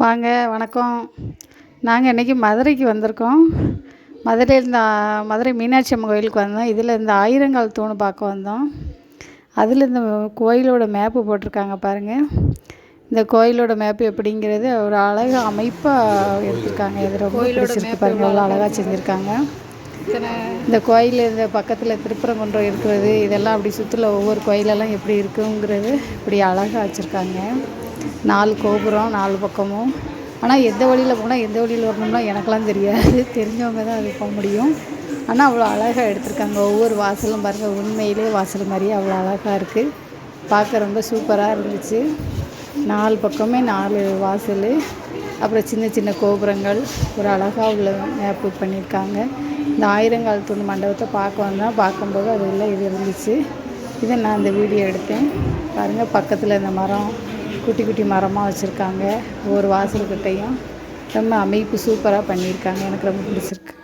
வாங்க வணக்கம். நாங்கள் இன்றைக்கி மதுரைக்கு வந்திருக்கோம். மதுரையில் இந்த மதுரை மீனாட்சி அம்மன் கோயிலுக்கு வந்தோம். இதில் இந்த ஆயிரங்கால் தூண் பார்க்க வந்தோம். அதில் இந்த கோயிலோட மேப்பு போட்டிருக்காங்க பாருங்கள் இந்த கோயிலோட மேப்பு எப்படிங்கிறது ஒரு அழகு அமைப்பாக எடுத்திருக்காங்க. இது ரொம்ப பிடிச்சிருக்கு பாருங்கள் எவ்வளோ அழகாக செஞ்சுருக்காங்க. இந்த கோயில் இந்த பக்கத்தில் திருப்பரங்குன்றம் இருக்கிறது இதெல்லாம் அப்படி சுற்றுல ஒவ்வொரு கோயிலெல்லாம் எப்படி இருக்குங்கிறது இப்படி அழகாக வச்சுருக்காங்க. நாலு கோபுரம் நாலு பக்கமும். ஆனால் எந்த வழியில் போனால் எந்த வழியில் வரணும்னா எனக்கெல்லாம் தெரியாது. தெரிஞ்சவங்க தான் அது போக முடியும். ஆனால் அவ்வளோ அழகாக எடுத்திருக்காங்க. ஒவ்வொரு வாசலும் பாருங்கள் உண்மையிலே வாசல் மாதிரியே அவ்வளோ அழகாக இருக்குது பார்க்க ரொம்ப சூப்பராக இருந்துச்சு. நாலு பக்கமே நாலு வாசல். அப்புறம் சின்ன சின்ன கோபுரங்கள். ஒரு அழகாக உள்ள மேப்பு பண்ணியிருக்காங்க. இந்த ஆயிரங்கால் தூண் மண்டபத்தை பார்க்க வந்தால் பார்க்கும்போது அது உள்ள இது இருந்துச்சு. இதை நான் இந்த வீடியோ எடுத்தேன். பாருங்கள் பக்கத்தில் இந்த மரம். குட்டி குட்டி மரமாக வச்சுருக்காங்க ஒவ்வொரு வாசல்கிட்டையும். ரொம்ப அமைப்பு சூப்பராக பண்ணியிருக்காங்க. எனக்கு ரொம்ப பிடிச்சிருக்கு.